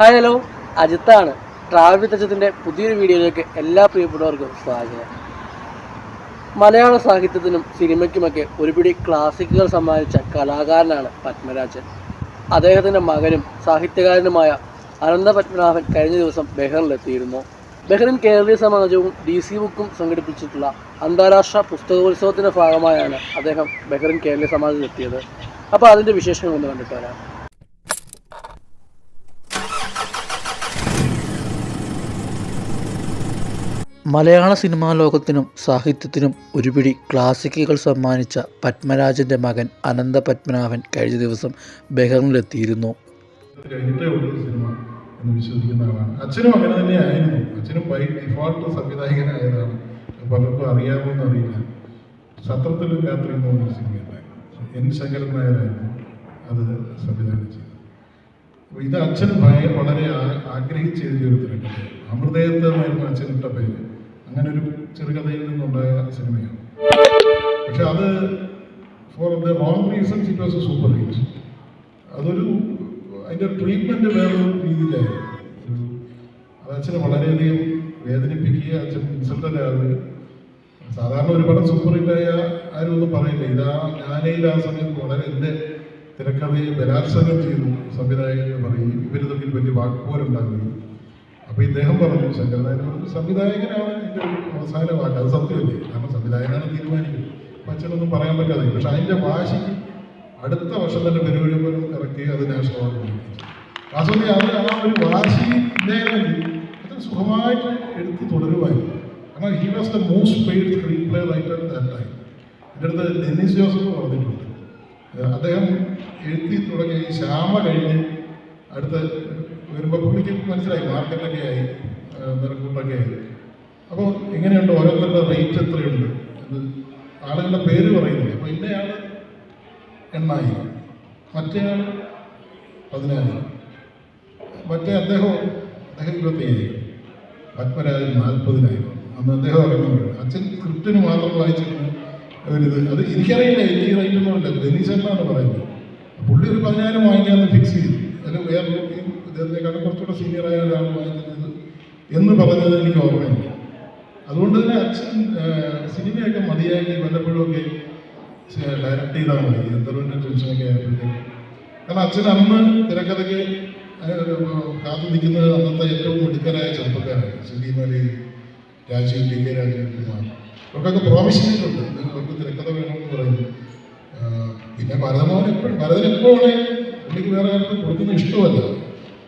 Hi hello. അജിത്താണ്. Travel with അജിത്തിന്റെ പുതിയൊരു വീഡിയോയിലേക്ക് എല്ലാ പ്രിയപ്പെട്ടവർക്കും സ്വാഗതം. മലയാള സാഹിത്യത്തിനും സിനിമയ്ക്കുമൊക്കെ ഒരുപിടി ക്ലാസിക്കുകൾ സമ്മാനിച്ച കലാകാരനാണ് പത്മരാജൻ. അദ്ദേഹത്തിന്റെ മകനും സാഹിത്യകാരനുമായ അനന്ത പത്മനാഭൻ കഴിഞ്ഞ ദിവസം ബെഹറിലെത്തിയിരുന്നു. ബഹ്റിൻ കേരളീയ സമാജവും ഡി സി ബുക്കും സംഘടിപ്പിച്ചിട്ടുള്ള അന്താരാഷ്ട്ര പുസ്തകോത്സവത്തിന്റെ ഭാഗമായാണ് അദ്ദേഹം ബഹ്റിൻ കേരളീയ സമാജത്തിലെത്തിയത്. അപ്പോൾ അതിന്റെ വിശേഷങ്ങൾ ഒന്ന് കണ്ടിട്ട് വരാം. മലയാള സിനിമാ ലോകത്തിനും സാഹിത്യത്തിനും ഒരുപിടി ക്ലാസിക്കുകൾ സമ്മാനിച്ച പത്മരാജന്റെ മകൻ അനന്ത പത്മനാഭൻ കഴിഞ്ഞ ദിവസം ബഹറിനിലെത്തിയിരുന്നു. എന്ന് വിശ്വസിക്കുന്ന ആളാണ്. അച്ഛനും അങ്ങനെ തന്നെയായിരുന്നു. അച്ഛനും ബൈ ഡിഫോൾട്ട് സംവിധായകനായതാണ്. പലർക്കും അറിയാമോ അറിയില്ല. സത്രത്തിൽ രാത്രി എന്ന് പറഞ്ഞ സിനിമയുണ്ടായിരുന്നു എൻ ശങ്കരൻ നായരായിരുന്നു അത് സംവിധാനം ചെയ്തത്. അപ്പോൾ ഇത് അച്ഛൻ ഭയ വളരെ ആഗ്രഹിച്ച് എഴുതിയ ഒരു തിരക്കഥ അമൃതയത്ത് അച്ഛനിട്ട പേര്. അങ്ങനെ ഒരു ചെറുകഥയിൽ നിന്നുണ്ടായ സിനിമയാണ്. പക്ഷെ അത് for the wrong reasons it was a super hit അതൊരു അതിന്റെ ട്രീറ്റ്മെന്റ് വേറൊരു രീതിയിലായിരുന്നു. അത് അച്ഛനെ വളരെയധികം വേദനിപ്പിക്കുക അച്ഛൻ ഇൻസൾട്ടഡ് സാധാരണ ഒരു പടം സൂപ്പർ ഹിറ്റായ ആരും ഒന്നും പറയില്ല. ഇതാ ഞാനയിൽ ആ സമയത്ത് വളരെ എന്റെ തിരക്കഥയെ ബലാത്സംഗം ചെയ്തു സംവിധായകൻ പറയുകയും പറയും ഇവർ തമ്മിൽ വലിയ വാക്കുപോലുണ്ടാവുകയും അപ്പോൾ ഇദ്ദേഹം പറഞ്ഞു ശങ്കരനായർ പറഞ്ഞു സംവിധായകനാണ് എന്റെ ഒരു അവസാന വാക്ക്. അത് സത്യമല്ലേ? കാരണം സംവിധായകനാണ് തീരുമാനിക്കുന്നത്. അപ്പം അച്ഛനൊന്നും പറയാൻ പറ്റാതെ പക്ഷെ അതിന്റെ വാശിക്ക് അടുത്ത വർഷം തന്നെ പെരുവഴിപ്പുറം ഇറക്കി അത് നാഷണൽ അവാർഡ് വാസ്തവത്തിൽ അത് ആ ഒരു വാശി ഇല്ലായിരുന്നെങ്കിൽ അത് സുഖമായിട്ട് എടുത്ത് തുടരുമായിരുന്നു. കാരണം he was the most paid screenplay writer that time എന്റെ അടുത്ത് ഡെന്നിസ് ജോസഫ് പറഞ്ഞിട്ടുണ്ട്. അദ്ദേഹം എഴുതി തുടങ്ങിയ ഈ ശ്യാമ കഴിഞ്ഞ് അടുത്ത വരുമ്പോൾ പുള്ളിക്ക് മനസ്സിലായി മാർക്കറ്റൊക്കെ ആയി നിരക്കൂട്ടൊക്കെ ആയി. അപ്പോൾ എങ്ങനെയുണ്ട്? ഓരോരുത്തരുടെ റേറ്റ് എത്രയുണ്ട്? ഇത് ആളുകളുടെ പേര് പറയുന്നില്ല. അപ്പോൾ ഇന്നയാൾ എണ്ണായിരം മറ്റേയാൾ പതിനായിരം മറ്റേ അദ്ദേഹം അദ്ദേഹം ഇരുപത്തയ്യായിരം പത്മരാജൻ നാൽപ്പതിനായിരം. അന്ന് അദ്ദേഹം അറിയുന്നുണ്ട് അച്ഛൻ സ്ക്രിപ്റ്റിന് മാത്രം വായിച്ചിരുന്നു. അവരിത് അത് എനിക്കറിയില്ല എനിക്ക് റേറ്റ് ഒന്നുമില്ല ബെനീസെന്നാണ് പറയുന്നത്. പുള്ളി ഒരു പതിനായിരം വാങ്ങിക്കാമെന്ന് ഫിക്സ് ചെയ്തു. അതിൽ വേറെ ഇദ്ദേഹത്തിനെക്കാളും കുറച്ചുകൂടെ സീനിയറായ ഒരാൾ വായിക്കുന്നത് എന്ന് പറഞ്ഞത് എനിക്ക് ഓർമ്മയില്ല. അതുകൊണ്ട് തന്നെ അച്ഛൻ സിനിമയൊക്കെ മതിയാക്കി വല്ലപ്പോഴുമൊക്കെ ഡയറക്റ്റ് ചെയ്താൽ മതി. എന്തൊരു ടെൻഷനൊക്കെ ആയപ്പോഴത്തേക്കും. കാരണം അച്ഛൻ അന്ന് തിരക്കഥയ്ക്ക് കാത്തു നിൽക്കുന്നത് അന്നത്തെ ഏറ്റവും മിടുക്കരായ ചെറുപ്പക്കാരാണ്. സുലീമലി രാജീവ് ടി കെ രാജീവ് കുമാർ അവർക്കൊക്കെ പ്രോമിസ് നിങ്ങൾക്ക് തിരക്കഥ വേണമെന്ന് പറയുന്നു. പിന്നെ ഭരതമോഹൻ എപ്പോഴും ഭരതൻ എപ്പോഴാണ് പുള്ളിക്ക് വേറെ ആർക്കും കൊടുക്കുന്ന ഇഷ്ടമല്ല.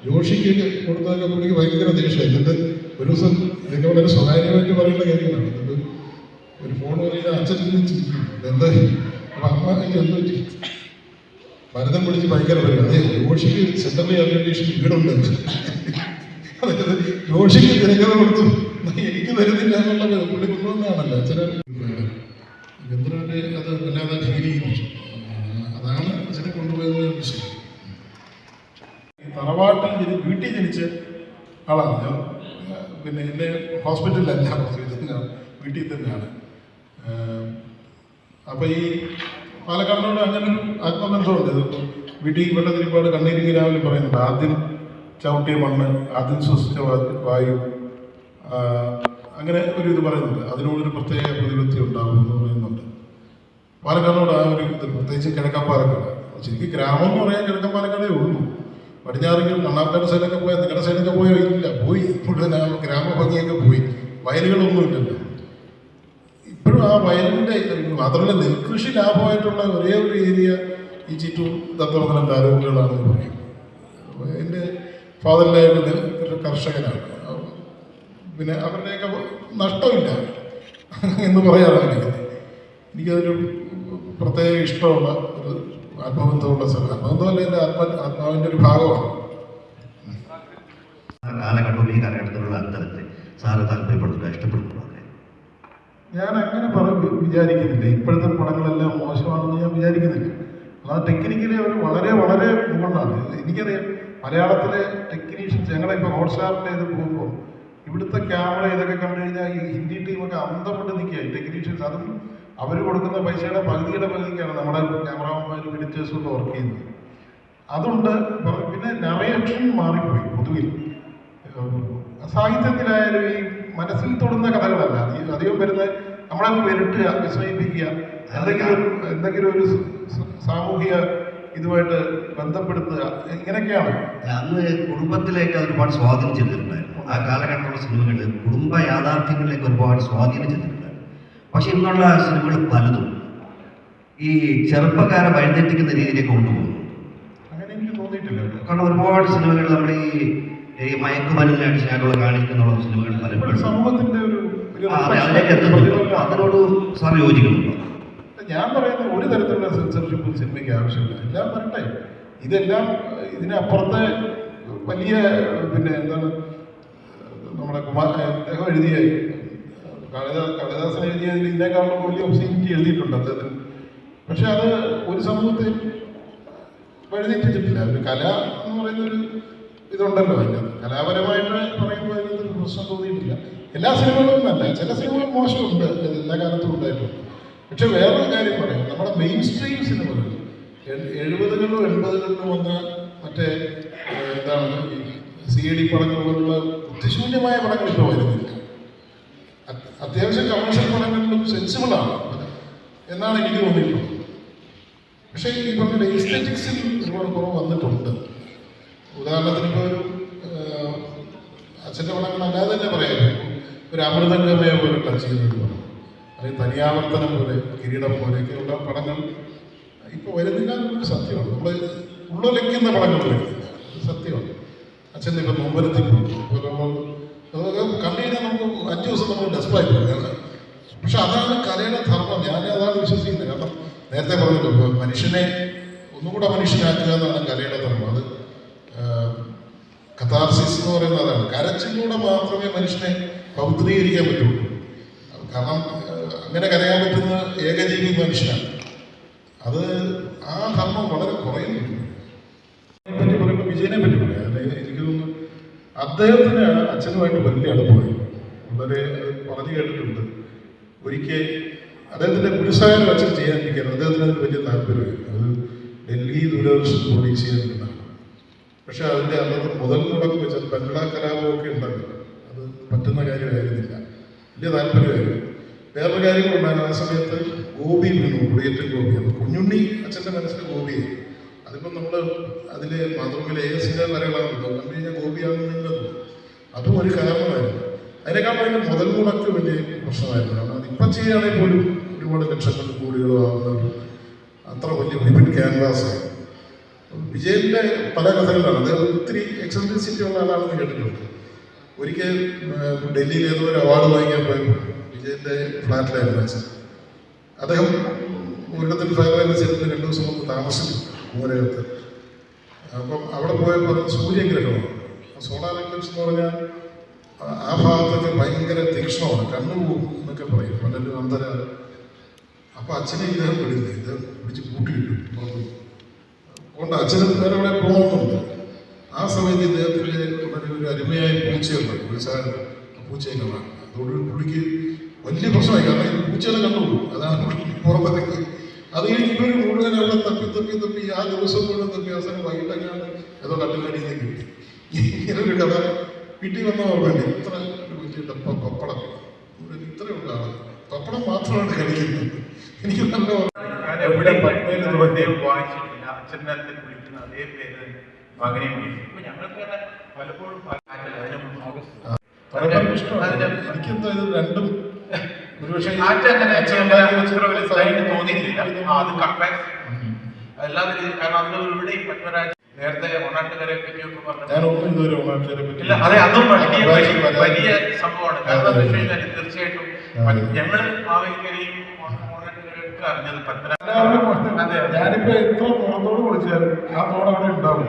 ജോഷിക്ക് കൊടുത്തതൊക്കെ പുള്ളിക്ക് ഭയങ്കര ദേഷ്യം എന്നിട്ട് ഒരു ദിവസം ഇതൊക്കെ വളരെ സ്വകാര്യമായിട്ട് പറയുന്ന കാര്യങ്ങളാണ്. എന്നിട്ട് ഒരു ഫോൺ അച്ഛൻ ഇരുന്ന് ചിരിക്കും എന്താ അപ്പം അമ്മ എനിക്ക് എന്തോ പറ്റി? ഭരതം പിടിച്ച് ഭയങ്കര പറയും അതെ ജോഷിക്ക് സെൻട്രൽ ഓർഗനൈസേഷൻ വീടുണ്ട് അതായത് ജോഷിക്ക് തിരക്കഥ കൊടുത്തു. എനിക്ക് വരുന്നില്ല എന്നുള്ളത് പുള്ളി കൊണ്ടുവന്നാണല്ലോ അച്ഛനെ. ചന്ദ്രന്റെ അത് വല്ലാതെ ഫീൽ ചെയ്യിപ്പിച്ചു ആ, അതാണ് അച്ഛനെ കൊണ്ടുപോയത് ഞാൻ വിശ്വസിക്കുന്നു ഈ തറവാട്ടിൽ വീട്ടിൽ ജനിച്ച ആളാണ്. ഞാൻ പിന്നെ എന്റെ ഹോസ്പിറ്റലിലല്ല ഹോസ്പിറ്റലിലാണ് വീട്ടിൽ തന്നെയാണ്. അപ്പോൾ ഈ പാലക്കാടിനോട് അങ്ങനെ ഒരു ആത്മബന്ധമുണ്ട് ഇതിപ്പോൾ വീട്ടിൽ വെള്ളത്തിരിപ്പാട് കണ്ണീരിങ്ങി രാവിലെ പറയുന്നുണ്ട്. ആദ്യം ചവിട്ടിയ മണ്ണ് ആദ്യം ശ്വസിച്ച വായു അങ്ങനെ ഒരു ഇത് പറയുന്നുണ്ട്. അതിനോടൊരു പ്രത്യേക പ്രതിപത്തി ഉണ്ടാകുമെന്ന് പറയുന്നുണ്ട്. പാലക്കാടിനോട് ആ ഒരു ഇത് പ്രത്യേകിച്ച് കിഴക്കൻ പാലക്കാട്. ശരിക്കും ഗ്രാമം എന്ന് പറയാൻ കിഴക്കൻ പാലക്കാടേ ഉള്ളൂ. പടിഞ്ഞാറെങ്കിലും മണ്ണാർക്കാട് സൈഡൊക്കെ പോയാൽ നിങ്ങളുടെ സൈഡൊക്കെ പോയോ? ഇല്ല പോയി. മുഴുവൻ ഗ്രാമഭംഗിയൊക്കെ പോയി. വയലുകളൊന്നും ഇല്ലല്ലോ ഇപ്പോഴും ആ വയലിന്റെ മാത്രമല്ല നെൽകൃഷി ലാഭമായിട്ടുള്ള ഒരേ ഒരു ഏരിയ ഈ ചുറ്റും ദത്തമംഗലം താലൂക്കുകളാണെന്ന് പറയും. എന്റെ ഒരു കർഷകനാണ്. പിന്നെ അവരുടെയൊക്കെ നഷ്ടമില്ല എന്ന് പറയാറാണ് എനിക്ക്. എനിക്കതൊരു പ്രത്യേക ഇഷ്ടമുള്ള ആത്മബന്ധമുള്ള സ്ഥലം. ആത്മബന്ധമല്ല എന്റെ ആത്മ ആത്മാവിന്റെ ഒരു ഭാഗമാണ്. കാലഘട്ടവും ഈ കാലഘട്ടത്തിലുള്ള അന്തരത്തെ സാറ് താല്പര്യപ്പെടുന്നില്ല ഇഷ്ടപ്പെടുന്നില്ല ഞാൻ അങ്ങനെ പറഞ്ഞു വിചാരിക്കുന്നില്ല. ഇപ്പോഴത്തെ പടങ്ങളെല്ലാം മോശമാണെന്ന് ഞാൻ വിചാരിക്കുന്നില്ല. ആ ടെക്നിക്കലി അവർ വളരെ വളരെ മുകളിലാണ്. എനിക്കറിയാം മലയാളത്തിലെ ടെക്നീഷ്യൻസ് ഞങ്ങളെ ഇപ്പോൾ ഹോട്ട്സ്റ്റാറിന്റെ ഇത് പോകുമ്പോൾ ഇവിടുത്തെ ക്യാമറ ഇതൊക്കെ കണ്ടു കഴിഞ്ഞാൽ ഈ ഹിന്ദി ടീമൊക്കെ അന്തപ്പെട്ട് നിൽക്കുകയായി ടെക്നീഷ്യൻസ്. അതും അവർ കൊടുക്കുന്ന പൈസയുടെ പകുതിയുടെ പകുതിക്കാണ് നമ്മുടെ ക്യാമറാമാരും എഡിറ്റേഴ്സും വർക്ക് ചെയ്യുന്നത്. അതുണ്ട് പറ- പിന്നെ നറേഷൻ മാറിപ്പോയി പൊതുവിൽ. സാഹിത്യത്തിലായാലും ഈ മനസ്സിൽ തൊടുന്ന കഥകളല്ല. അധി- അധികം വരുന്ന നമ്മളെ വിരട്ടുക വിസ്മയിപ്പിക്കുക എന്തെങ്കിലും എന്തെങ്കിലും ഒരു സാമൂഹിക ഇതുമായിട്ട് ബന്ധപ്പെടുത്തുക ഇങ്ങനെയൊക്കെയാണ്. അന്ന് കുടുംബത്തിലേക്ക് ഒരുപാട് സ്വാധീനം ചെലുത്തിയിട്ടുണ്ടായിരുന്നു ആ കാലഘട്ടത്തിലുള്ള സിനിമകൾ കുടുംബ യാഥാർത്ഥ്യങ്ങളിലേക്ക് ഒരുപാട് സ്വാധീനം ചെലുത്തിയിട്ടുണ്ടായിരുന്നു പക്ഷെ ഇന്നുള്ള സിനിമകൾ പലതും ഈ ചെറുപ്പക്കാരെ വഴിതെറ്റിക്കുന്ന രീതിയിലേക്ക് കൊണ്ടുപോകുന്നു. അങ്ങനെ എനിക്ക് തോന്നിയിട്ടില്ല കാരണം ഒരുപാട് സിനിമകൾ നമ്മൾ ഈ ഈ മയക്കുമരുന്നിനെ അടിച്ചായിട്ടുള്ള കാണിക്കുന്ന സിനിമകൾ പലപ്പോഴും സമൂഹത്തിന്റെ ഒരു അതിലേക്ക് എത്തുന്നുണ്ട്. അതിനോട് സാർ യോജിക്കുന്നുണ്ടോ? ഞാൻ പറയുന്ന ഒരു തരത്തിലുള്ള സെൻസർഷിപ്പ് സിനിമയ്ക്ക് ആവശ്യമില്ല. എല്ലാം വരട്ടെ. ഇതെല്ലാം ഇതിനപ്പുറത്തെ വലിയ പിന്നെ എന്താണ് നമ്മുടെ കുമാർ എഴുതിയ കാളിദാസൻ എഴുതിയതിൽ ഇതിനേക്കാളും വലിയ ഒബ്സിനിറ്റി എഴുതിയിട്ടുണ്ട് അദ്ദേഹത്തിന്. പക്ഷെ അത് ഒരു സമൂഹത്തിൽ വഴിതെറ്റിച്ചിട്ടില്ല ഒരു കല എന്ന് പറയുന്ന ഒരു ഇതുണ്ടല്ലോ അതിന്റെ കലാപരമായിട്ട് പറയുമ്പോൾ അതിനകത്ത് പ്രശ്നം തോന്നിയിട്ടില്ല. എല്ലാ സിനിമകളും നല്ല. ചില സിനിമകൾ മോശമുണ്ട്. എല്ലാ കാലത്തും ഉണ്ടായിട്ടുണ്ട്. പക്ഷെ വേറൊരു കാര്യം പറയാം. നമ്മുടെ മെയിൻ സ്ട്രീം സിനിമകൾ എഴുപതുകളിലും എൺപതുകളിലും വന്ന മറ്റേ എന്താണ് സി ഡി പടങ്ങൾ പോലുള്ള ബുദ്ധിശൂന്യമായ പടങ്ങൾ ഇപ്പോൾ വരുന്നില്ല. അത്യാവശ്യം കമേഴ്ഷ്യൽ പടങ്ങളിലും സെൻസിബിളാണ് എന്നാണ് എനിക്ക് തോന്നിയിട്ടുള്ളത്. പക്ഷേ ഈ പറഞ്ഞ എസ്തെറ്റിക്സിൽ ഒരുപാട് കുറവ് വന്നിട്ടുണ്ട്. ഉദാഹരണത്തിന് ഇപ്പോൾ ഒരു അച്ഛന്റെ പടങ്ങൾ അല്ലാതെ തന്നെ പറയാം. ഒരു അമൃതംഗമയ പോലെ ടച്ച് ചെയ്യുന്ന ഒരു പടം. അല്ലെങ്കിൽ തനിയാവർത്തനം പോലെ കിരീടം പോലെയൊക്കെയുള്ള പടങ്ങൾ ഇപ്പോൾ വരുന്നില്ല എന്നൊരു സത്യമാണ്. നമ്മൾ ഉള്ളിലയ്ക്കുന്ന പടങ്ങൾ വരുന്നില്ല. സത്യമാണ്. അച്ഛൻ ഇപ്പം മുമ്പരത്തിൽ പോയി ഇപ്പോൾ നമ്മൾ നമുക്ക് അഞ്ച് ദിവസം നമ്മൾ ഡെസ്പായി പോയി. കാരണം പക്ഷെ അതാണ് കലയുടെ ധർമ്മം. ഞാൻ അതാണ് വിശ്വസിക്കുന്നത്. കാരണം നേരത്തെ പറഞ്ഞല്ലോ മനുഷ്യനെ ഒന്നുകൂടെ മനുഷ്യനാക്കുക എന്നാണ് കലയുടെ ധർമ്മം. അത് കഥാർസിസ് എന്ന് പറയുന്ന അതാണ്. കരച്ചിലൂടെ മാത്രമേ മനുഷ്യനെ പൗത്രീകരിക്കാൻ പറ്റുള്ളൂ. കാരണം അങ്ങനെ കരയാൻ പറ്റുന്ന ഏകജീവി മനുഷ്യനാണ്. അത് ആ ധർമ്മം വളരെ കുറയുന്നുണ്ട്. പറയുമ്പോൾ വിജയനെ പറ്റി പറയാം. എനിക്ക് തോന്നുന്നു അദ്ദേഹത്തിന് അച്ഛനുമായിട്ട് വലിയ അടുപ്പമായി വളരെ പറഞ്ഞു കേട്ടിട്ടുണ്ട്. ഒരിക്കൽ അദ്ദേഹത്തിന്റെ ഗുരുസായം വച്ച് ചെയ്യാനിരിക്കുകയാണ് അദ്ദേഹത്തിന് അതിന് വലിയ താല്പര്യമില്ല. അത് ഡൽഹി ദൂരദർശൻ പ്രൊഡ്യൂസ് ചെയ്യാനിരുന്നതാണ് പക്ഷെ അതിന്റെ അന്നത്തെ മുതൽ മുടക്ക് വെച്ചാൽ ബംഗ്ലാ കലാപമൊക്കെ ഉണ്ടാകും അത് പറ്റുന്ന കാര്യമായിരുന്നില്ല. വലിയ താല്പര്യമായിരുന്നു. വേറൊരു കാര്യം ഉണ്ടായിരുന്നു. ആ സമയത്ത് ഗോപി വീണു കുടിയേറ്റം ഗോപി. അപ്പൊ കുഞ്ഞുണ്ണി അച്ഛന്റെ മനസ്സിൽ ഗോപിയായി അതിപ്പം നമ്മൾ അതിലെ മാതൃകയിലെ ഏ സിനിമ വരകളാണല്ലോ കണ്ടു കഴിഞ്ഞാൽ ഗോപിയാണെന്ന് നിന്നത് അതും ഒരു കാരണമായിരുന്നു അതിനേക്കാൾ അതിന്റെ മുതൽ മുടക്ക് വലിയ പ്രശ്നമായിരുന്നു. കാരണം ഇപ്പം ചെയ്യുകയാണെങ്കിൽ പോലും ഒരുപാട് ലക്ഷങ്ങൾ കോടികളും ഒരു അത്ര വലിയ ലിമിറ്റ് ക്യാൻവാസ് വിജയന്റെ പല കഥകളാണ് അദ്ദേഹം ഒത്തിരി എക്സെൻട്രിസിറ്റി ഉള്ള ആളാണെന്ന് കേട്ടിട്ടുണ്ട്. ഒരിക്കൽ ഡൽഹിയിൽ ഏതോ ഒരു അവാർഡ് വാങ്ങിക്കാൻ പോയപ്പോൾ വിജയന്റെ ഫ്ലാറ്റിലായിരുന്നു അദ്ദേഹം ഒരിടത്തിൽ ഫയർലൈൻ ചെയ്തിട്ട് രണ്ട് ദിവസം മുമ്പ് താമസിച്ചു കുമരകത്ത് അപ്പം അവിടെ പോയപ്പോൾ അത് സൂര്യഗ്രഹമാണ്. സോളാർ എക്ലിപ്സ് എന്ന് പറഞ്ഞാൽ ആ- ഭാഗത്തൊക്കെ ഭയങ്കര തീക്ഷ്ണമാണ്. കണ്ണു പോകും എന്നൊക്കെ പറയും. പലരും അന്തര അപ്പൊ അച്ഛനെ ഇദ്ദേഹം വിടില്ല ഇത് പിടിച്ച് കൂട്ടിയിട്ടു. അതുകൊണ്ട് അച്ഛന് വേറെ എവിടെ പോകുന്നുണ്ട് ആ സമയത്ത് ഇദ്ദേഹത്തിന് വളരെ ഒരു അരുമയായ പൂച്ചയുണ്ട് സാധനം പൂച്ചയെ കാണാൻ അതോട് പുള്ളിക്ക് വലിയ പ്രശ്നമായി. കാരണം ഈ പൂച്ചകളെ കണ്ടുള്ളൂ അതാണ് പുറത്തേക്ക് അത് കഴിഞ്ഞ് ഇവർ മുഴുവൻ അവിടെ തപ്പി തപ്പി തപ്പി. ആ ദിവസം മുഴുവൻ തപ്പി. അവസാനം വൈകിട്ടൊക്കെയാണ് ഏതോ കട്ടിലടിയിൽ കിട്ടി ഇങ്ങനെ ഒരു കഥ. വീട്ടിൽ വന്ന പറഞ്ഞു ഇത്ര വലിയ പപ്പടം ഇവിടെ ഇത്രയുള്ള ആൾ പപ്പടം മാത്രമാണ് കഴിക്കുന്നത് എനിക്ക് നല്ല ഞാൻ എവിടെ പത്മയിൽ അച്ഛനത്തെ വിളിക്കുന്ന അതേ പേര് മകനെ വിളിക്കും ഞങ്ങൾക്ക് തന്നെ പലപ്പോഴും എനിക്കെന്താ ഇത് രണ്ടും ഒരുപക്ഷെ തോന്നിയിട്ടില്ല അത്. അല്ലാതെ കാരണം പത്മരാജ് നേരത്തെ ഒന്നാട്ടുകാരെ പറ്റിയൊക്കെ പറഞ്ഞു ഇല്ല അതെ അതും വലിയ വലിയ- സംഭവമാണ്. കാരണം തീർച്ചയായിട്ടും. ഞങ്ങൾ മാവേലിക്കരയും അറിഞ്ഞത് ഞാനിപ്പോ എത്ര തോടത്തോട് വിളിച്ചാലും ആ തോട് അവിടെ ഉണ്ടാവും.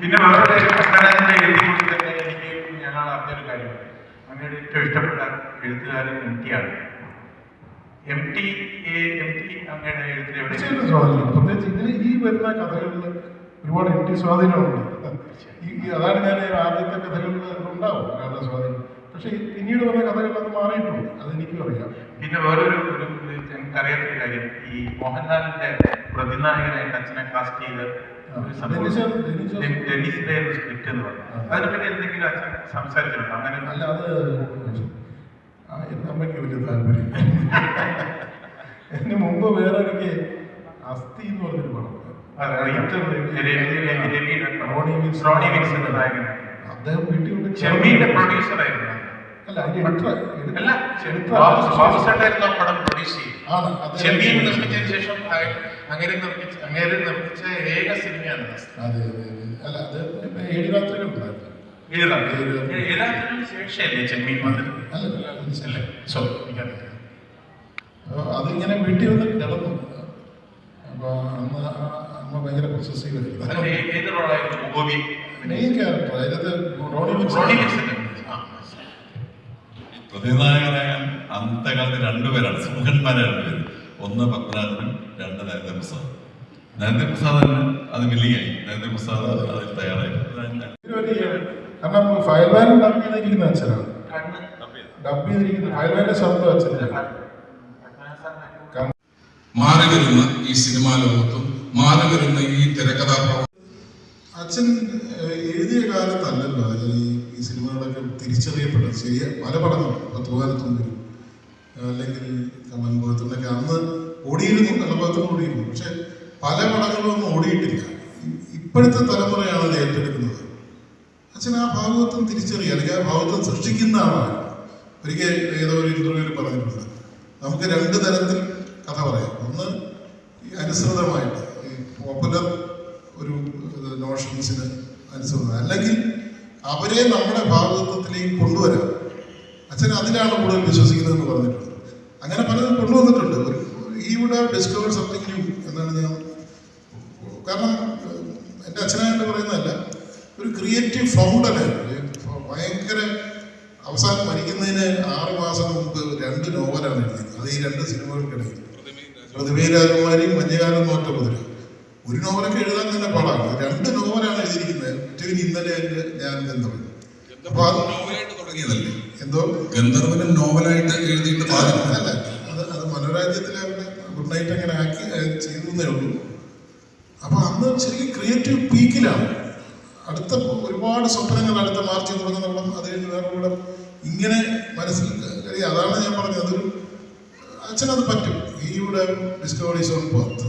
പിന്നെ അവരുടെ പട്ടണത്തിന്റെ എഴുതി തന്നെ എനിക്ക് ഞങ്ങൾ അറിഞ്ഞൊരു കാര്യം. അങ്ങയുടെ ഏറ്റവും ഇഷ്ടപ്പെട്ട എഴുത്തുകാരൻ എം ടി ആണ്. എം ടി എം ടി അങ്ങയുടെ എഴുത്തിൽ എവിടെ പ്രത്യേകിച്ച് ഈ വരുന്ന കഥകളിൽ ഒരുപാട് എനിക്ക് സ്വാധീനമുണ്ട്. അതാണ് ഞാൻ ആദ്യത്തെ കഥകളിൽ ഉണ്ടാവും ഒരാളുടെ സ്വാധീനം. പക്ഷെ പിന്നീട് വന്ന കഥകളിൽ അത് മാറിയിട്ടുണ്ട്. അതെനിക്കും അറിയാം. പിന്നെ വേറൊരു ഒരു ഞങ്ങൾക്ക് കാര്യം. ഈ മോഹൻലാലിന്റെ പ്രതിനായകനായിട്ട് അച്ഛനെ കാസ്റ്റ് ചെയ്ത് സ്ക്രിപ്റ്റ് എന്ന് പറഞ്ഞു. അതിനെപ്പറ്റി എന്തെങ്കിലും അച്ഛൻ സംസാരിച്ചിട്ടുണ്ടോ? അങ്ങനെ അല്ല അത് അമ്മയ്ക്ക് വലിയ താല്പര്യം എന്നെ മുമ്പ് വേറെ എനിക്ക് അസ്ഥി എന്ന് പറഞ്ഞൊരു പടം. അദ്ദേഹം വീട്ടിൽ കൊണ്ട് ചെമ്മീന്റെ പ്രൊഡ്യൂസർ ആയിരുന്നു അല്ല അതിന്റെ എഡിറ്റർ അല്ല ബാബു സാറായിരുന്നു ആ പടം പ്രൊഡ്യൂസ് ചെയ്യും ചെമ്മീൻ നിർമ്മിച്ചതിന് ശേഷം അങ്ങനെ നിർമ്മിച്ച അങ്ങനെ നിർമ്മിച്ച ഏക സിനിമയാണ് അതെ. അല്ല അത് ഏഴ് എനിക്കറിയില്ല. അപ്പൊ അതിങ്ങനെ വീട്ടിൽ വന്ന് കിടന്നു. അപ്പൊ അന്ന് അമ്മ ഭയങ്കര മെയിൻ ക്യാരക്ടർ അതിനകത്ത് റോണി ആ. അന്നത്തെ കാലത്ത് രണ്ടുപേരാണ്. സിംഹന്മാരെ രണ്ടുപേര് ഒന്ന് പത്മനാഭനും രണ്ട് നരേന്ദ്ര പ്രസാദ്. നരേന്ദ്ര പ്രസാദ് അത് വില്ലിയായി. നരേന്ദ്ര പ്രസാദ് അതിൽ തയ്യാറായി. കാരണം ഡബ് ചെയ്തിരിക്കുന്ന അച്ഛനാണ്. ഡബ് ചെയ്തിരിക്കുന്ന ശബ്ദം അച്ഛനാണ്. മാറി വരുന്ന ഈ സിനിമാ ലോകത്തും മാറി വരുന്ന ഈ തിരക്കഥാ പ്രവർത്തനം അച്ഛൻ എഴുതിയ കാലത്തല്ലല്ലോ അച്ഛൻ ഈ സിനിമകളൊക്കെ തിരിച്ചറിയപ്പെട്ടത് ശരിയ പല പടങ്ങളും പത്തുപാലത്തുമ്പിലും അല്ലെങ്കിൽ കമ്മൻപുരത്തുനിന്നൊക്കെ അന്ന് ഓടിയിരുന്നു കള്ളപ്പുറത്തും ഓടിയിരുന്നു. പക്ഷെ പല പടങ്ങളും ഒന്നും ഓടിയിട്ടില്ല. ഇപ്പോഴത്തെ തലമുറയാണ് അത് ഏറ്റെടുക്കുന്നത്. അച്ഛൻ ആ ഭാഗവത്വം തിരിച്ചറിയുക അല്ലെങ്കിൽ ആ ഭാഗവത്വം സൃഷ്ടിക്കുന്ന ആളാണ്. ഒരിക്കൽ ഏതോ ഒരു ഇന്റർവ്യൂവിൽ പറഞ്ഞിട്ടുണ്ട്. നമുക്ക് രണ്ട് തരത്തിൽ കഥ പറയാം. ഒന്ന് അനുസൃതമായിട്ട്. പോപ്പുലർ ഒരു നോഷൻസിന് അനുസൃതം അല്ലെങ്കിൽ അവരെ നമ്മുടെ ഭാഗത്വത്തിലേക്ക് കൊണ്ടുവരാം. അച്ഛൻ അതിലാണ് കൂടുതൽ വിശ്വസിക്കുന്നതെന്ന് പറഞ്ഞിട്ടുണ്ട്. അങ്ങനെ പലതും കൊണ്ടുവന്നിട്ടുണ്ട്. ഈ ഇവിടെ ഡിസ്കവർ സംതിങ് ന്യൂ എന്നാണ് ഞാൻ കാരണം എന്റെ അച്ഛനായിട്ട് പറയുന്നതല്ല ഒരു ക്രിയേറ്റീവ് ഫൗണ്ടനായിരുന്നു ഭയങ്കര അവസാനം മരിക്കുന്നതിന് ആറ് മാസം മുമ്പ് രണ്ട് നോവലാണ് എഴുതിയത്. അത് ഈ രണ്ട് സിനിമകൾക്കിടയിൽ. പ്രതിമേരാകുമാരിയും മഞ്ഞുകാലം നോറ്റ കുതിര ഒരു നോവലൊക്കെ എഴുതാൻ തന്നെ പാടാണ്. രണ്ട് നോവലാണ് എഴുതിയിരിക്കുന്നത്. മറ്റേതിന് ഇന്നലെ എന്റെ ഞാൻ ഗന്ധർവൻ. അപ്പൊ അത് നോവലായിട്ട് തുടങ്ങിയതല്ലേ? എന്തോ? ഗന്ധർവനും നോവലായിട്ട് എഴുതിയിട്ട് അല്ല അത് അത് മനോരാജ്യത്തിലെ ഗുഡ് നൈറ്റ് അങ്ങനെ ആക്കി ചെയ്തേ ഉള്ളൂ. അപ്പൊ അന്ന് ശരിക്കും ക്രിയേറ്റീവ് പീക്കിലാണ്. അടുത്ത ഒരുപാട് സ്വപ്നങ്ങൾ അടുത്ത മാർച്ച് തുടങ്ങുന്ന പടം അത് കഴിഞ്ഞ് വേറെ കൂടെ ഇങ്ങനെ മനസ്സിൽ അതാണ് ഞാൻ പറഞ്ഞത്. അതൊരു അച്ഛനത് പറ്റും. ഈയുടെ ഡിസ്കവറീസ് ഓൺ പർത്ത്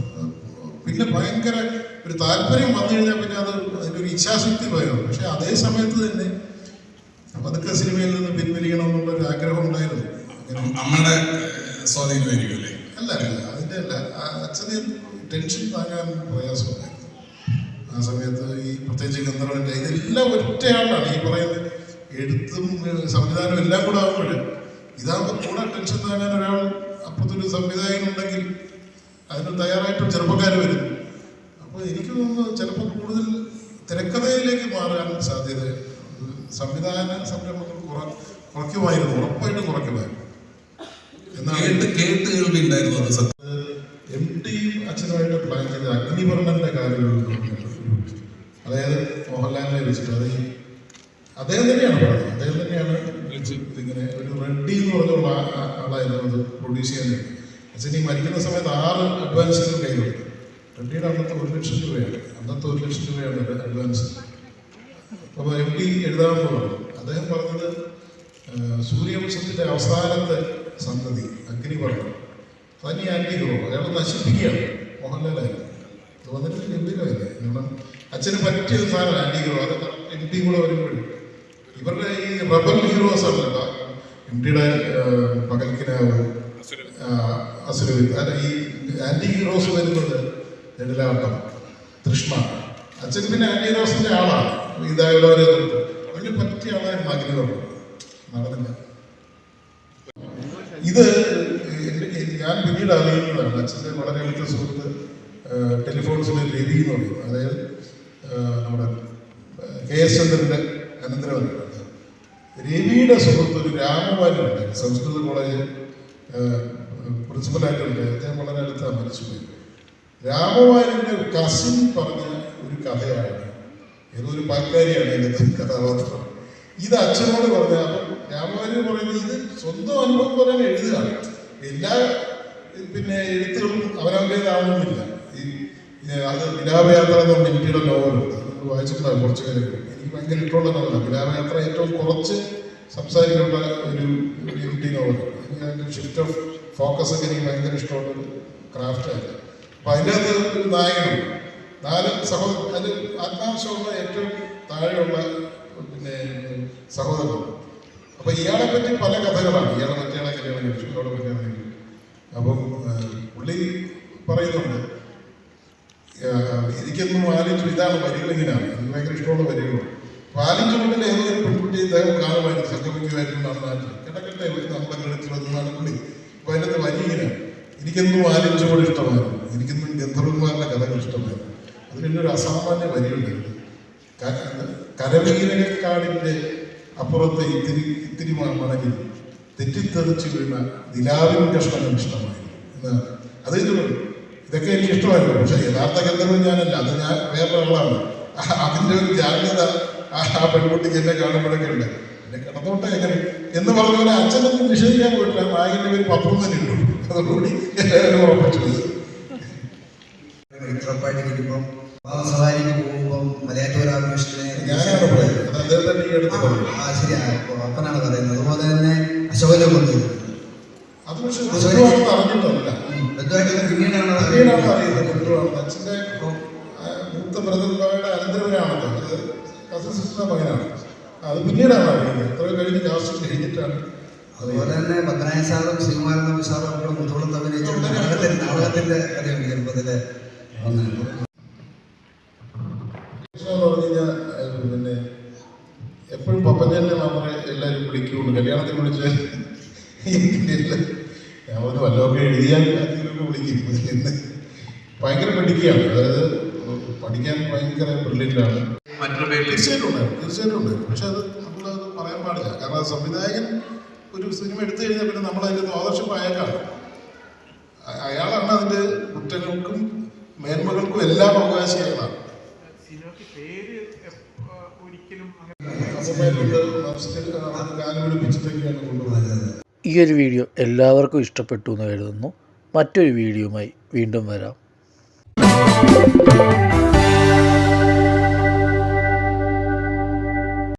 പിന്നെ ഭയങ്കര ഒരു താല്പര്യം വന്നു കഴിഞ്ഞാൽ പിന്നെ അത് അതിന്റെ ഒരു ഇച്ഛാശക്തി ഭയങ്കര പക്ഷെ അതേ സമയത്ത് തന്നെ പതുക്കെ സിനിമയിൽ നിന്ന് പിൻവലിക്കണം എന്നുള്ള ഒരു ആഗ്രഹം ഉണ്ടായിരുന്നു. അമ്മയുടെ സ്വാധീനമായിരിക്കും അല്ലേ അല്ല അല്ല അതിന്റെ അല്ല. അച്ഛന് ടെൻഷൻ താങ്ങാൻ പ്രയാസമുണ്ടായിരുന്നു ആ സമയത്ത് ഈ പ്രത്യേകിച്ച് ഗന്ധർവന്റെ ഇതെല്ലാം ഒറ്റയാളാണ് ഈ പറയുന്ന എഴുത്തും സംവിധാനവും എല്ലാം കൂടെ ആകുമ്പോൾ ഇതാകുമ്പോൾ കൂടെ ടെൻഷൻ താങ്ങാൻ ഒരാൾ അപ്പുറത്തൊരു സംവിധായകൻ ഉണ്ടെങ്കിൽ അതിന് തയ്യാറായിട്ട് ചെറുപ്പക്കാർ വരും. അപ്പോൾ എനിക്ക് തോന്നുന്നു ചിലപ്പോൾ കൂടുതൽ തിരക്കഥയിലേക്ക് മാറാൻ സാധ്യത സംവിധാന സംരംഭങ്ങൾ കുറ കുറയ്ക്കുമായിരുന്നു. ഉറപ്പായിട്ടും കുറയ്ക്കുമായിരുന്നു. എന്നാണ് കേട്ട് കേട്ട് കേൾവി സത്യം. എം ടി അച്ഛനുമായിട്ട് പ്ലാൻ ചെയ്ത അഗ്നിവർണന്റെ കാര്യങ്ങൾ അതായത് മോഹൻലാലിനെ വെച്ചിട്ട് അത് അദ്ദേഹം തന്നെയാണ് പറഞ്ഞത്. അദ്ദേഹം തന്നെയാണ് ഇങ്ങനെ ഒരു റെഡ്ഡി എന്ന് പറഞ്ഞുള്ള ആളായിരുന്നു അത് പ്രൊഡ്യൂസ് ചെയ്യാൻ അച്ഛൻ ഈ മരിക്കുന്ന സമയത്ത് ആറ് അഡ്വാൻസുകൾ കയ്യിലുണ്ട്. റെഡ്ഡിയുടെ അന്നത്തെ ഒരു ലക്ഷം രൂപയാണ്. അന്നത്തെ ഒരു ലക്ഷം രൂപയാണ് അഡ്വാൻസ് അപ്പോൾ എം ഡി എഴുതാമെന്ന് പറഞ്ഞു അദ്ദേഹം പറഞ്ഞത് സൂര്യവംശത്തിന്റെ അവസാനത്തെ സന്തതി അഗ്നി പറഞ്ഞു. തനി അഗ്നി ഗ്രോ അയാൾ നശിപ്പിക്കുകയാണ്. മോഹൻലാലായിരുന്നു അത് വന്നിട്ട് ഗംഭീരമായില്ലേ കാരണം അച്ഛന് പറ്റിയ ഒരു സാധനം ആന്റി ഗ്രോ അത് എം ഡി കൂടെ വരുമ്പോഴും. ഇവരുടെ ഈ റബൽ ഹീറോസ് ആണല്ലോ. എം ഡിയുടെ പകൽക്കിനാവ് അസുര അല്ല ഈ ആന്റി ഹീറോസ് വരുന്നത് നെടിലാട്ടം തൃഷ്ണ അച്ഛൻ പിന്നെ ആന്റി ഹീറോസിന്റെ ആളാണ്. ഇതായുള്ളവരെ അതിന് പറ്റിയ ആളായ പറഞ്ഞു നടന്നില്ല ഇത് ഞാൻ പിന്നീട് അറിയുന്നതാണ്. അച്ഛന്റെ വളരെ അടുത്ത സുഹൃത്ത് ടെലിഫോൺസിൽ രവി എന്ന് പറയും. അതായത് നമ്മുടെ കെ എസ് ചന്ദ്രന്റെ അനന്തരവനാണ് രവിയുടെ സുഹൃത്ത് ഒരു രാമവാനുണ്ട് സംസ്കൃത കോളേജ് പ്രിൻസിപ്പലായിട്ടുണ്ട്. അദ്ദേഹം വളരെ അടുത്താണ് മരിച്ചുപോയി രാമവാനുവിന്റെ കസിൻ പറഞ്ഞ ഒരു കഥയാണ്. ഏതോ ഒരു പാൽക്കാരിയാണ് അതിന്റെ കഥാപാത്രം. ഇത് അച്ഛനോട് പറഞ്ഞ അപ്പം രാമവാനു പറയുന്നത് ഇത് സ്വന്തം അനുഭവം പറയാൻ എഴുതുകയാണ്. എല്ലാ പിന്നെ എഴുത്തുകളും അവനവന്റേതാവണമെന്നില്ല ഈ അത് വിലാപയാത്ര എന്ന് പറഞ്ഞ ഇന്ത്യയുടെ നോവലുണ്ട് അത് വായിച്ചിട്ടുണ്ടാകും കുറച്ച് കാര്യങ്ങൾ എനിക്ക് ഭയങ്കര ഇഷ്ടമുള്ള നോവലാണ് വിലാപയാത്ര ഏറ്റവും കുറച്ച് സംസാരിക്കേണ്ട ഒരു എം ടി നോവലാണ് ഷിഫ്റ്റ് ഓഫ് ഫോക്കസ് ഒക്കെ എനിക്ക് ഭയങ്കര ഇഷ്ടമുള്ള ഒരു ക്രാഫ്റ്റാണ് അപ്പൊ അതിന്റെ അകത്ത് ഒരു നായകനുണ്ട്. നാല് സഹോദരൻ അതിൽ ആത്മാവശ്യമുള്ള ഏറ്റവും താഴെയുള്ള പിന്നെ സഹോദരൻ. അപ്പൊ ഇയാളെ പറ്റി പല കഥകളാണ്. ഇയാളെ മറ്റേയാളെ കല്യാണം കഴിച്ചു. ഇയാളെ കല്യാണം കഴിച്ചു അപ്പം പുള്ളി പറയുന്നുണ്ട് എനിക്കൊന്നും ആലോചിച്ചു ഇതാണ് വരികൾ ഇങ്ങനെയാണ്. എനിക്ക് ഭയങ്കര ഇഷ്ടമുള്ള വരികളാണ്. പാലിച്ചുകൊണ്ടിൽ ഏതൊരു പെൺകുട്ടി ഇദ്ദേഹം കാണുമായിരുന്നു. സംഗമിക്കുമായിരുന്നു എന്നാണ് നാട്ടിൽ കിടക്കട്ടെ നമ്മുടെ ഗണിച്ചു വന്നാണ് പുള്ളി. അപ്പൊ വലിയ എനിക്കെന്നും ആലിച്ചോട് ഇഷ്ടമായിരുന്നു. എനിക്കെന്നും ഗന്ധർവന്മാരുടെ കഥകൾ ഇഷ്ടമായിരുന്നു. അതിനൊരു അസാമാന്യ വരിയുണ്ട് കരവീരകാടിന്റെ അപ്പുറത്തെ ഇത്തിരി ഇത്തിരി മണങ്ങി തെറ്റിത്തെറിച്ച് വീണ നിലാവിൻ കഷ്ണം ഇഷ്ടമായിരുന്നു. എന്നാണ്. അത് ഇതുകൊണ്ട് ഇതൊക്കെ എനിക്ക് ഇഷ്ടമായിരുന്നു. പക്ഷെ യഥാർത്ഥ ഗന്ധർവൻ ഞാനല്ല. അത് ഞാൻ വേറൊരാളാണ്. അതിന്റെ ഒരു ജാഗ്രത ആ പെൺകുട്ടിക്ക് എന്നെ കാണുമ്പോഴൊക്കെ ഉണ്ട്. എന്നെ കിടന്നോട്ടെ എങ്ങനെ? എന്ന് പറഞ്ഞ പോലെ അച്ഛനൊന്നും നിഷേധിക്കാൻ പോയിട്ടില്ല. നായകന്റെ പേര് പത്രം തന്നെ ഇട്ടു. അതോടുകൂടി എല്ലാവരും ഉറപ്പിച്ചു ഇത്രപ്പായിട്ടിരിക്കുമ്പം സവാരിക്ക് പോകുമ്പം മലയാറ്റൂർ രാമകൃഷ്ണനെ ഞാനാണ് പറയുന്നത് അത് അദ്ദേഹം തന്നെ ഈ അടുത്ത് പറഞ്ഞു. ആ ശരിയാ. അപ്പനാണ് പറയുന്നത്. അതുപോലെ തന്നെ അശോകനെ അത് പക്ഷെ ബന്ധുവാണെന്ന് അറിഞ്ഞിട്ടല്ല ബന്ധുവായിട്ട് പിന്നീടാണ് അത് പിന്നീടാണ് അറിയുന്നത് ബന്ധുവാണെന്ന് അച്ഛന്റെ ആ, മൂത്ത ബ്രദറിന്റെ അനന്തരവനാണല്ലോ അത് കസിൻ സിസ്റ്ററിന്റെ മകനാണ്. അത് പിന്നീടാണ് അറിയുന്നത്. അത്രയും കഴിഞ്ഞ് കാസ്റ്റ് കഴിഞ്ഞിട്ടാണ്. അതുപോലെ തന്നെ പത്മനായ സാറും ശ്രീകുമാരൻ നമ്പി സാറും കൂടെ മുത്തോളം നാടകത്തിന്റെ കഥയുണ്ട് ചെറുപ്പത്തിലെ ഒന്ന് കൃഷ്ണ എന്ന് പറഞ്ഞു കഴിഞ്ഞാൽ ഏഹ്, പിന്നെ എപ്പോഴും പപ്പഞ്ചേനെ നമ്മളെ എല്ലാവരും വിളിക്കുള്ളൂ കല്യാണത്തിൽ വിളിച്ച്. ഞാൻ ഒന്ന് വല്ലതൊക്കെ എഴുതിയാൽ അതിലൊക്കെ വിളിക്കും. ഭയങ്കര പഠിക്കുകയാണ് അതായത് പഠിക്കാൻ ഭയങ്കര ബ്രില്യന്റാണ് മറ്റൊരു തീർച്ചയായിട്ടും ഉണ്ടായിരുന്നു തീർച്ചയായിട്ടും ഉണ്ടായിരുന്നു പക്ഷെ അത് നമ്മളത് പറയാൻ പാടില്ല. കാരണം സംവിധായകൻ ഒരു സിനിമ എടുത്തു കഴിഞ്ഞാൽ പിന്നെ നമ്മളതിന്റെ ഓദർഷിപ്പ് അയാൾക്കാണ് അയാളാണ് അതിന്റെ കുറ്റങ്ങൾക്കും മേന്മകൾക്കും എല്ലാം അവകാശി അയാളാണ് ഈ ഒരു വീഡിയോ എല്ലാവർക്കും ഇഷ്ടപ്പെട്ടു എന്ന് കരുതുന്നു. മറ്റൊരു വീഡിയോയുമായി വീണ്ടും വരാം.